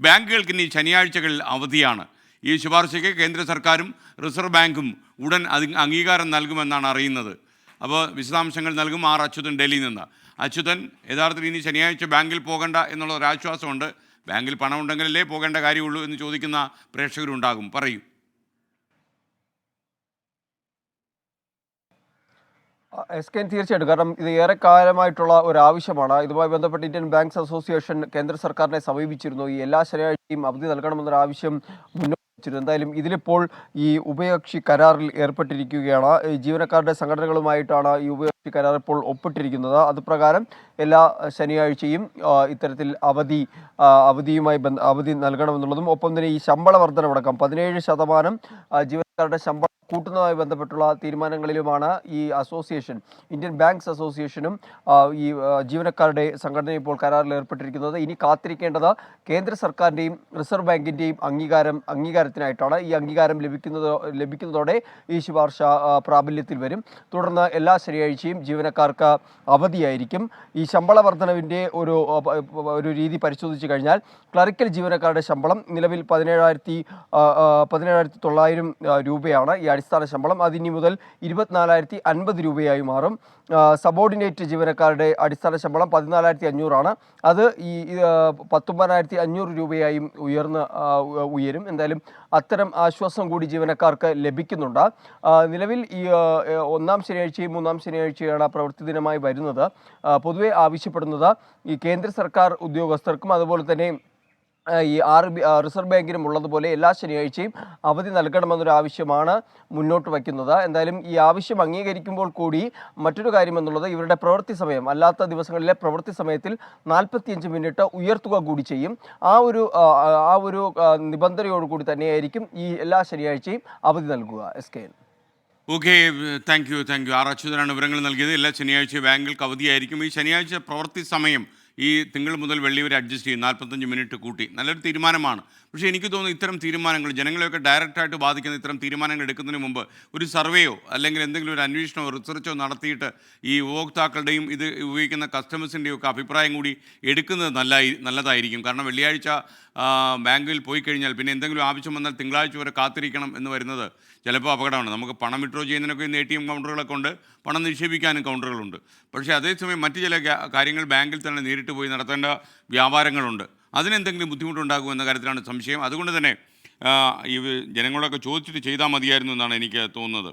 ബാങ്കുകൾക്ക് ഇനി ശനിയാഴ്ചകളിൽ അവധിയാണ്. ഈ ശുപാർശയ്ക്ക് കേന്ദ്ര സർക്കാരും റിസർവ് ബാങ്കും ഉടൻ അത് അംഗീകാരം നൽകുമെന്നാണ് അറിയുന്നത്. അപ്പോൾ വിശദാംശങ്ങൾ നൽകും ആർ അച്യുതൻ ഡൽഹിയിൽ നിന്ന്. അച്യുതൻ യഥാർത്ഥത്തിൽ ഇനി ശനിയാഴ്ച ബാങ്കിൽ പോകണ്ട എന്നുള്ള ഒരു ആശ്വാസമുണ്ട് ബാങ്കിൽ പണമുണ്ടെങ്കിലല്ലേ പോകേണ്ട കാര്യമുള്ളൂ എന്ന് ചോദിക്കുന്ന പ്രേക്ഷകരുണ്ടാകും. പറയൂ. എസ് കെ തീർച്ചയായിട്ടും. കാരണം ഇത് ഏറെക്കാലമായിട്ടുള്ള ഒരു ആവശ്യമാണ് ഇതുമായി ബന്ധപ്പെട്ട് ഇന്ത്യൻ ബാങ്ക്സ് അസോസിയേഷൻ കേന്ദ്ര സർക്കാരിനെ സമീപിച്ചിരുന്നു. ഈ എല്ലാ ശനിയാഴ്ചയും അവധി നൽകണമെന്നൊരു ആവശ്യം മുന്നോട്ട് വെച്ചിരുന്നു. എന്തായാലും ഇതിലിപ്പോൾ ഈ ഉഭയകക്ഷി കരാറിൽ ഏർപ്പെട്ടിരിക്കുകയാണ്. ജീവനക്കാരുടെ സംഘടനകളുമായിട്ടാണ് ഈ ഉഭയകക്ഷി കരാർ ഇപ്പോൾ ഒപ്പിട്ടിരിക്കുന്നത്. അത് പ്രകാരം എല്ലാ ശനിയാഴ്ചയും ഇത്തരത്തിൽ അവധി അവധിയുമായി ബന്ധ അവധി നൽകണമെന്നുള്ളതും ഒപ്പം തന്നെ ഈ ശമ്പള വർധനമടക്കം പതിനേഴ് ശതമാനം ജീവനക്കാരുടെ ശമ്പളം കൂട്ടുന്നതുമായി ബന്ധപ്പെട്ടുള്ള തീരുമാനങ്ങളിലുമാണ് ഈ അസോസിയേഷൻ ഇന്ത്യൻ ബാങ്ക്സ് അസോസിയേഷനും ഈ ജീവനക്കാരുടെ സംഘടന ഇപ്പോൾ കരാറിൽ ഏർപ്പെട്ടിരിക്കുന്നത്. ഇനി കാത്തിരിക്കേണ്ടത് കേന്ദ്ര സർക്കാരിന്റെയും റിസർവ് ബാങ്കിന്റെയും അംഗീകാരം അംഗീകാരത്തിനായിട്ടാണ്. ഈ അംഗീകാരം ലഭിക്കുന്നത് ലഭിക്കുന്നതോടെ ഈ ശുപാർശ പ്രാബല്യത്തിൽ വരും. തുടർന്ന് എല്ലാ ശനിയാഴ്ചയും ജീവനക്കാർക്ക് അവധിയായിരിക്കും. ഈ ശമ്പള വർധനവിന്റെ ഒരു ഒരു രീതി പരിശോധിച്ച് കഴിഞ്ഞാൽ ക്ലറിക്കൽ ജീവനക്കാരുടെ ശമ്പളം നിലവിൽ പതിനേഴായിരത്തി പതിനേഴായിരത്തി തൊള്ളായിരം രൂപയാണ്. ഈ അടിസ്ഥാന ശമ്പളം. അതിനി മുതൽ ഇരുപത്തിനാലായിരത്തി അൻപത് രൂപയായി മാറും. സബോർഡിനേറ്റ് ജീവനക്കാരുടെ അടിസ്ഥാന ശമ്പളം പതിനാലായിരത്തി അഞ്ഞൂറാണ് അത് ഈ പത്തൊമ്പതിനായിരത്തി അഞ്ഞൂറ് രൂപയായും ഉയർന്ന് ഉയരും. എന്തായാലും അത്തരം ആശ്വാസം കൂടി ജീവനക്കാർക്ക് ലഭിക്കുന്നുണ്ട്. നിലവിൽ ഈ ഒന്നാം ശനിയാഴ്ചയും മൂന്നാം ശനിയാഴ്ചയാണ് പ്രവൃത്തി ദിനമായി വരുന്നത്. പൊതുവെ ആവശ്യപ്പെടുന്നത് ഈ കേന്ദ്ര സർക്കാർ ഉദ്യോഗസ്ഥർക്കും അതുപോലെ തന്നെ ഈ ആർ ബി റിസർവ് ബാങ്കിനും ഉള്ളതുപോലെ എല്ലാ ശനിയാഴ്ചയും അവധി നൽകണമെന്നൊരു ആവശ്യമാണ് മുന്നോട്ട് വയ്ക്കുന്നത്. എന്തായാലും ഈ ആവശ്യം അംഗീകരിക്കുമ്പോൾ കൂടി മറ്റൊരു കാര്യം എന്നുള്ളത് ഇവരുടെ പ്രവൃത്തി സമയം അല്ലാത്ത ദിവസങ്ങളിലെ പ്രവൃത്തി സമയത്തിൽ നാൽപ്പത്തിയഞ്ച് മിനിറ്റ് ഉയർത്തുക കൂടി ചെയ്യും. ആ ഒരു ആ, ഒരു നിബന്ധനയോടുകൂടി തന്നെയായിരിക്കും ഈ എല്ലാ ശനിയാഴ്ചയും അവധി നൽകുക. S K N. Okay thank you thank you. R അച്യുതനാണ് വിവരങ്ങൾ നൽകിയത്. എല്ലാ ശനിയാഴ്ച ബാങ്കുകൾക്ക് അവധിയായിരിക്കും. ഈ ശനിയാഴ്ച പ്രവൃത്തി സമയം ഈ തിങ്കൾ മുതൽ വെള്ളി വരെ അഡ്ജസ്റ്റ് ചെയ്യും. നാൽപ്പത്തഞ്ച് മിനിറ്റ് കൂട്ടി. നല്ലൊരു തീരുമാനമാണ്. പക്ഷേ എനിക്ക് തോന്നുന്നു ഇത്തരം തീരുമാനങ്ങൾ ജനങ്ങളെയൊക്കെ ഡയറക്റ്റായിട്ട് ബാധിക്കുന്ന ഇത്തരം തീരുമാനങ്ങൾ എടുക്കുന്നതിന് മുമ്പ് ഒരു സർവേയോ അല്ലെങ്കിൽ എന്തെങ്കിലും ഒരു അന്വേഷണമോ റിസർച്ചോ നടത്തിയിട്ട് ഈ ഉപഭോക്താക്കളുടെയും ഇത് ഉപയോഗിക്കുന്ന കസ്റ്റമേഴ്സിന്റെയും ഒക്കെ അഭിപ്രായം കൂടി എടുക്കുന്നത് നല്ല നല്ലതായിരിക്കും. കാരണം വെള്ളിയാഴ്ച ബാങ്കിൽ പോയി കഴിഞ്ഞാൽ പിന്നെ എന്തെങ്കിലും ആവശ്യം വന്നാൽ തിങ്കളാഴ്ച വരെ കാത്തിരിക്കണം എന്ന് വരുന്നത് ചിലപ്പോൾ അപകടമാണ്. നമുക്ക് പണം വിഡ്രോ ചെയ്യുന്നതിനൊക്കെ ഇന്ന് എ ടി എം കൗണ്ടറുകളൊക്കെ ഉണ്ട്. പണം നിക്ഷേപിക്കാനും കൗണ്ടറുകളുണ്ട്. പക്ഷേ അതേസമയം മറ്റു ചില കാര്യങ്ങൾ ബാങ്കിൽ തന്നെ നേരിട്ട് പോയി നടത്തേണ്ട വ്യാപാരങ്ങളുണ്ട്. അതിനെന്തെങ്കിലും ബുദ്ധിമുട്ടുണ്ടാകും എന്ന കാര്യത്തിലാണ് സംശയം. അതുകൊണ്ട് തന്നെ ഈ ജനങ്ങളൊക്കെ ചോദിച്ചിട്ട് ചെയ്താൽ മതിയായിരുന്നു എന്നാണ് എനിക്ക് തോന്നുന്നത്.